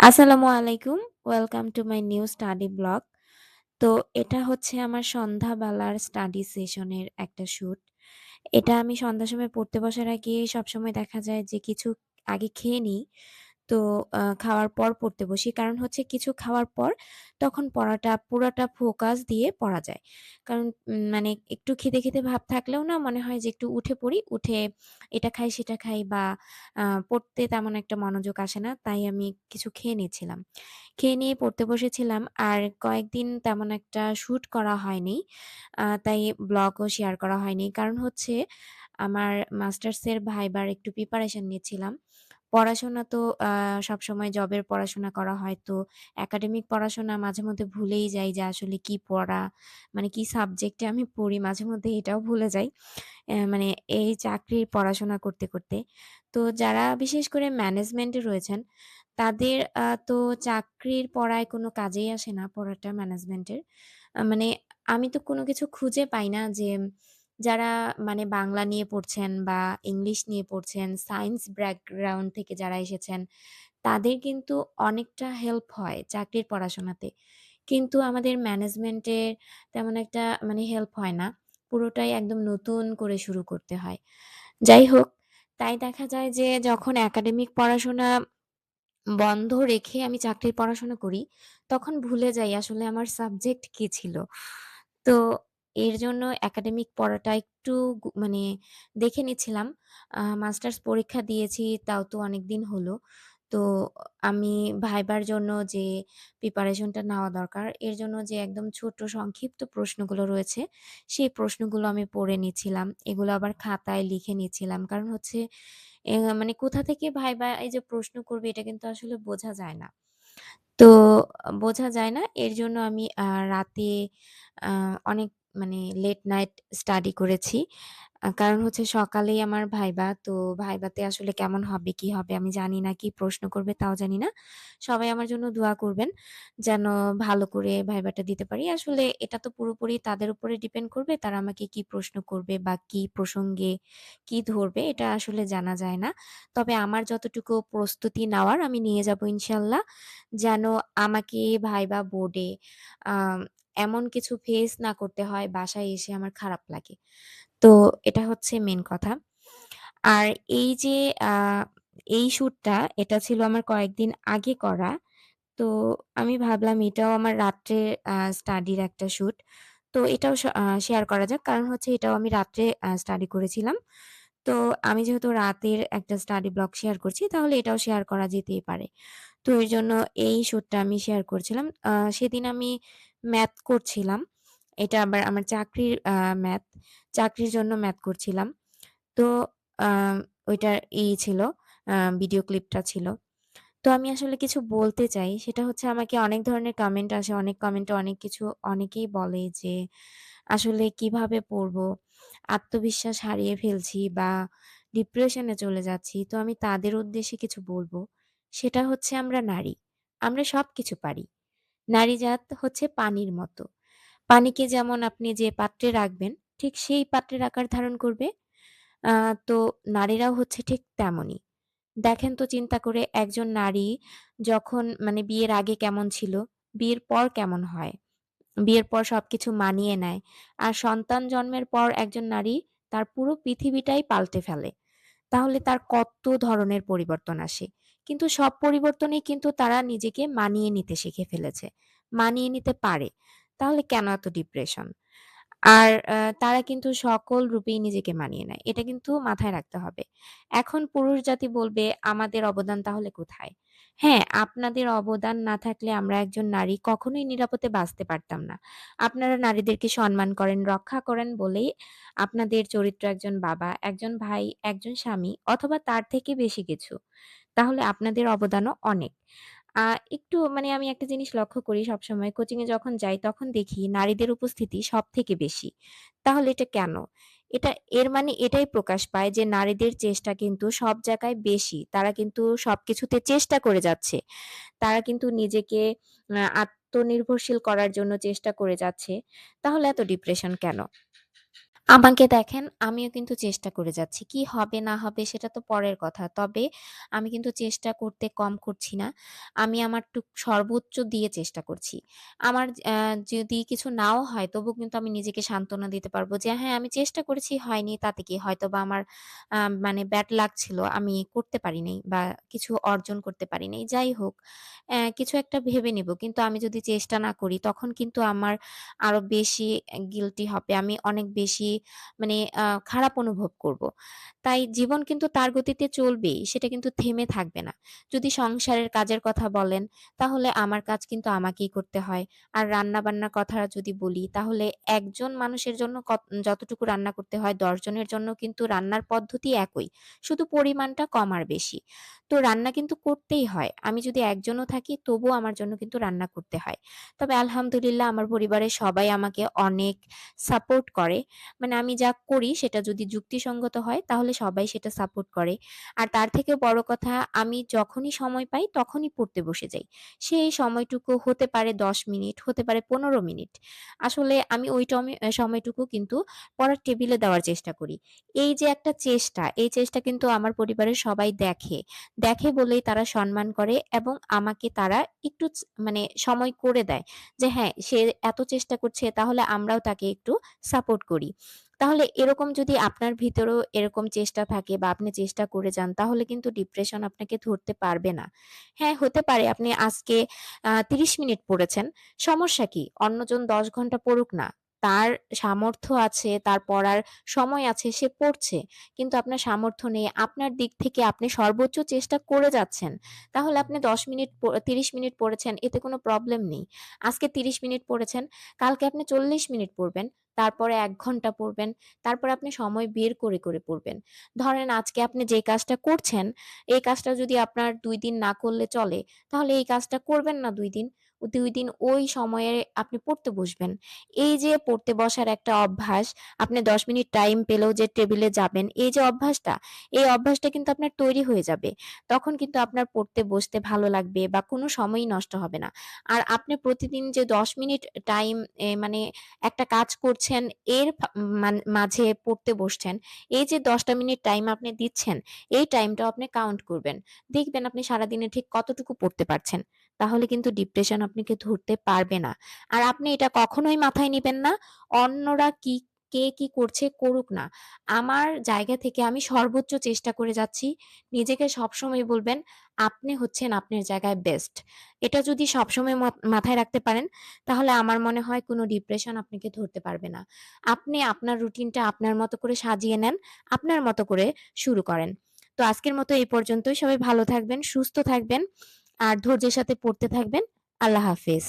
আসসালামু আলাইকুম। Welcome to my new study blog. তো এটা হচ্ছে আমার সন্ধ্যাবেলার স্টাডি সেশনের একটা শ্যুট এটা আমি সন্ধ্যার সময় পড়তে বসার আগে সবসময় দেখা যায় যে কিছু আগে খেয়ে নিই। তো খাওয়ার পর পড়তে বসি। কারণ হচ্ছে কিছু খাওয়ার পর তখন পড়াটা পুরাটা ফোকাস দিয়ে পড়া যায়। কারণ মানে একটু খিদে, খিদে ভাব থাকলেও না মনে হয় যে একটু উঠে পড়ি। উঠে এটা খাই, সেটা খাই বা পড়তে তেমন একটা মনোযোগ আসে না। তাই আমি কিছু খেয়ে নিয়েছিলাম খেয়ে নিয়ে পড়তে বসেছিলাম। আর কয়েকদিন তেমন একটা শুট করা হয়নি। তাই ব্লগও শেয়ার করা হয়নি। কারণ হচ্ছে আমার মাস্টার্সের ভাইবার একটু প্রিপারেশন নিচ্ছিলাম। পড়াশোনা তো আ সবসময় জবের পড়াশোনা করা হয়। তো একাডেমিক পড়াশোনা মাঝে মধ্যে ভুলেই যাই যে আসলে কি পড়া, মানে কি সাবজেক্টে আমি পড়ি মাঝে মধ্যে এটাও ভুলে যাই। মানে এই চাকরির পড়াশোনা করতে, করতে। তো যারা বিশেষ করে ম্যানেজমেন্টে রয়েছেন, তাদের তো চাকরির পড়ায় কোনো কাজেই আসে না পড়াটা ম্যানেজমেন্টের। মানে আমি তো কোনো কিছু খুঁজে পাই না যে যারা মানে বাংলা নিয়ে পড়ছেন বা ইংলিশ নিয়ে পড়ছেন, সায়েন্স ব্যাকগ্রাউন্ড থেকে যারা এসেছেন, তাদের কিন্তু অনেকটা হেল্প হয় চাকরির পড়াশোনাতে। কিন্তু আমাদের ম্যানেজমেন্টের তেমন একটা মানে হেল্প হয় না। পুরোটাই একদম নতুন করে শুরু করতে হয়। যাই হোক, তাই দেখা যায় যে যখন একাডেমিক পড়াশোনা বন্ধ রেখে আমি চাকরির পড়াশোনা করি, তখন ভুলে যাই আসলে আমার সাবজেক্ট কি ছিল। তো এর জন্য একাডেমিক পড়াটা একটু মানে দেখে নিচ্ছিলাম। আ মাস্টার্স পরীক্ষা দিয়েছি তাও তো অনেকদিন হলো। তো আমি ভাইবার জন্য যে প্রিপারেশনটা নেওয়া দরকার, এর জন্য যে একদম ছোট সংক্ষিপ্ত প্রশ্নগুলো রয়েছে, সেই প্রশ্নগুলো আমি পড়ে নিচ্ছিলাম। এগুলো আবার খাতায় লিখে নিচ্ছিলাম। কারণ হচ্ছে মানে কোথা থেকে ভাইবা এই যে প্রশ্ন করবে এটা কিন্তু আসলে বোঝা যায় না। তো বোঝা যায় না। এর জন্য আমি রাতে অনেক মানে লেট নাইট স্টাডি করেছি। কারণ হচ্ছে সকালেই আমার ভাইবা। তো ভাইবাতে আসলে কেমন হবে, কি হবে আমি জানি না। কি প্রশ্ন করবে তাও জানি না। সবাই আমার জন্য দোয়া করবেন যেন ভালো করে ভাইবাটা দিতে পারি। আসলে এটা তো পুরোপুরি তাদের উপরে ডিপেন্ড করবে। তারা আমাকে কি প্রশ্ন করবে বা কি প্রসঙ্গে কি ধরবে এটা আসলে জানা যায় না। তবে আমার যতটুকু প্রস্তুতি নেওয়ার আমি নিয়ে যাব ইনশাল্লাহ। যেন আমাকে ভাইবা বোর্ডে এমন কিছু ফেস না করতে হয়, বাসায় এসে আমার খারাপ লাগে। তো এটা হচ্ছে মেন কথা। আর এই যে এই শুটটা এটা ছিল আমার কয়েকদিন আগে করা। তো আমি ভাবলাম এটাও আমার রাত্রে স্টাডির একটা শ্যুট তো এটাও শেয়ার করা যাক। কারণ হচ্ছে এটাও আমি রাত্রে স্টাডি করেছিলাম। তো আমি যেহেতু রাতের একটা স্টাডি ব্লগ শেয়ার করছি, তাহলে এটাও শেয়ার করা যেতেই পারে। তো এরজন্য এই শ্যুটটা আমি শেয়ার করছিলাম। সেদিন আমি ম্যাথ করছিলাম। এটা আবার আমার চাকরির ম্যাথ। চাকরির জন্য ম্যাথ করছিলাম। তো ওইটার ই ছিল, ভিডিও ক্লিপটা ছিল। তো আমি আসলে কিছু বলতে চাই। সেটা হচ্ছে আমাকে অনেক ধরনের কমেন্ট আসে। অনেক কমেন্টে অনেক কিছু অনেকেই বলে যে, আসলে কীভাবে পড়ব? আত্মবিশ্বাস হারিয়ে ফেলছি বা ডিপ্রেশনে চলে যাচ্ছি। তো আমি তাদের উদ্দেশ্যে কিছু বলব সেটা হচ্ছে আমরা নারী। আমরা সব কিছু পারি। নারীজাত হচ্ছে পানির মতো। পানিকে যেমন আপনি যে পাত্রে রাখবেন, ঠিক সেই পাত্রের আকার ধারণ করবে। তো নারীরাও হচ্ছে ঠিক তেমনই। দেখেন তো চিন্তা করে একজন নারী যখন মানে বিয়ের আগে কেমন ছিল, বিয়ের পর কেমন হয়? বিয়ের পর সবকিছু মানিয়ে নেয়। আর সন্তান জন্মের পর একজন নারী তার পুরো পৃথিবীটাই পাল্টে ফেলে। তাহলে তার কত ধরনের পরিবর্তন আসে। কিন্তু সব পরিবর্তনেই কিন্তু তারা নিজেকে মানিয়ে নিতে শিখে ফেলেছে। মানিয়ে নিতে পারে। তাহলে কেন এত ডিপ্রেশন? আর তারা কিন্তু সকল রূপেই নিজেকে মানিয়ে নেয়। এটা কিন্তু মাথায় রাখতে হবে। এখন পুরুষ জাতি বলবে, "আমাদের অবদান তাহলে কোথায়?" হ্যাঁ, আপনাদের অবদান না থাকলে আমরা একজন নারী কখনোই নিরাপদে বাঁচতে পারতাম না। আপনারা নারীদেরকে সম্মান করেন, রক্ষা করেন বলেই আপনাদের চরিত্র একজন বাবা, একজন ভাই, একজন স্বামী অথবা তার থেকে বেশি কিছু। তাহলে আপনাদের অবদানও অনেক। একটু মানে আমি একটা জিনিস লক্ষ্য করি সবসময় কোচিং এ যখন যাই তখন দেখি নারীদের উপস্থিতি সব থেকে বেশি। তাহলে এটা কেন? এটা এর মানে এটাই প্রকাশ পায় যে নারীদের চেষ্টা কিন্তু সব জায়গায় বেশি। তারা কিন্তু সবকিছুতে চেষ্টা করে যাচ্ছে। তারা কিন্তু নিজেকে আত্মনির্ভরশীল করার জন্য চেষ্টা করে যাচ্ছে। তাহলে এত ডিপ্রেশন কেন? আমাকে দেখেন, আমিও কিন্তু চেষ্টা করে যাচ্ছি। কি হবে না হবে সেটা তো পরের কথা। তবে আমি কিন্তু চেষ্টা করতে কম করছি না। আমি আমার টুক সর্বোচ্চ দিয়ে চেষ্টা করছি। আমার যদি কিছু নাও হয় তবুও কিন্তু আমি নিজেকে সান্ত্বনা দিতে পারব যে, "হ্যাঁ, আমি চেষ্টা করেছি হয়নি তাতে কি? হয়তো বা আমার মানে ব্যাড লাক ছিল। আমি করতে পারি নাই বা কিছু অর্জন করতে পারি নাই। যাই হোক, কিছু একটা ভেবে নিবো। কিন্তু আমি যদি চেষ্টা না করি তখন কিন্তু আমার আরও বেশি গিলটি হবে। আমি অনেক বেশি মানে খারাপ অনুভব করব। তাই জীবন কিন্তু তার গতিতে চলবেই। সেটা কিন্তু থেমে থাকবে না। যদি সংসারের কাজের কথা বলেন, তাহলে আমার কাজ কিন্তু আমাকেই করতে হয়। আর রান্না-বান্নার কথা যদি বলি, তাহলে একজন মানুষের জন্য যতটুকু রান্না করতে হয় দশজনের জন্য কিন্তু রান্নার পদ্ধতি একই। শুধু পরিমাণটা কম আর বেশি। তো রান্না কিন্তু করতেই হয়। আমি যদি একজনও থাকি তবুও আমার জন্য কিন্তু রান্না করতে হয়। তবে আলহামদুলিল্লাহ আমার পরিবারের সবাই আমাকে অনেক সাপোর্ট করে। মানে আমি যা করি সেটা যদি যুক্তিসঙ্গত হয় তাহলে সবাই সেটা সাপোর্ট করে। আর তার থেকেও বড় কথা আমি যখনই সময় পাই তখনই পড়তে বসে যাই। সেই সময়টুকু হতে পারে ১০ মিনিট, হতে পারে ১৫ মিনিট। আসলে আমি ওই সময়টুকু কিন্তু পড়ার টেবিলে দেওয়ার চেষ্টা করি। এই যে একটা চেষ্টা, এই চেষ্টা কিন্তু আমার পরিবারের সবাই দেখে। দেখে বলেই তারা সম্মান করে এবং আমাকে তারা একটু মানে সময় করে দেয়। যে হ্যাঁ, সে এত চেষ্টা করছে তাহলে আমরাও তাকে একটু সাপোর্ট করি। তাহলে এরকম যদি আপনার ভিতরেও এরকম চেষ্টা থাকে বা আপনি চেষ্টা করে যান তাহলে কিন্তু ডিপ্রেশন আপনাকে ধরতে পারবে না। হ্যাঁ, হতে পারে আপনি আজকে ৩০ মিনিট পড়েছেন। সমস্যা কি? অন্যজন ১০ ঘণ্টা পড়ুক না। তার সামর্থ্য আছে, তার পড়ার সময় আছে, সে পড়ছে। কিন্তু আপনার সামর্থ্য নেই। আপনার দিক থেকে আপনি সর্বোচ্চ চেষ্টা করে যাচ্ছেন। তাহলে আপনি ১০ মিনিট তিরিশ মিনিট পড়েছেন, এতে কোনো প্রবলেম নেই। আজকে ৩০ মিনিট পড়েছেন, কালকে আপনি ৪০ মিনিট পড়বেন। তারপরে এক ঘণ্টা পড়বেন। তারপরে আপনি সময় বের করে, করে পড়বেন। ধরেন আজকে আপনি যে কাজটা করছেন, এই কাজটা যদি আপনার দুই দিন না করলে চলে, তাহলে এই কাজটা করবেন না দুই দিন। ২ দিন ওই সময়ে আপনি পড়তে বসবেন। এই যে পড়তে বসার একটা অভ্যাস, আপনি ১০ মিনিট টাইম পেলেও যে টেবিলে যাবেন, এই যে অভ্যাসটা, এই অভ্যাসটা কিন্তু আপনার তৈরি হয়ে যাবে। তখন কিন্তু আপনার পড়তে বসতে ভালো লাগবে বা কোনো সময়ই নষ্ট হবে না। আর আপনি প্রতিদিন যে ১০ মিনিট টাইম মানে একটা কাজ করছেন, এর মাঝে পড়তে বসছেন। এই যে দশটা মিনিট টাইম আপনি দিচ্ছেন, এই টাইমটাও আপনি কাউন্ট করবেন। দেখবেন আপনি সারাদিনে ঠিক কতটুকু পড়তে পারছেন। তাহলে কিন্তু ডিপ্রেশন আপনাকে ধরতে পারবে না। আর আপনি এটা কখনোই মাথায় নিবেন না, অন্যরা কি কে কি করছে করুক না। আমার জায়গা থেকে আমি সর্বোচ্চ চেষ্টা করে যাচ্ছি। নিজেকে সবসময় বলবেন, আপনি হচ্ছেন আপনার জায়গায় বেস্ট। এটা যদি সবসময় মাথায় রাখতে পারেন তাহলে আমার মনে হয় কোনো ডিপ্রেশন আপনাকে ধরতে পারবে না। আপনি আপনার রুটিনটা আপনার মতো করে সাজিয়ে নেন, আপনার মতো করে শুরু করেন। তো আজকের মতো এই পর্যন্তই। সবাই ভালো থাকবেন, সুস্থ থাকবেন আর ধৈর্যের সাথে পড়তে থাকবেন। আল্লাহ হাফেজ।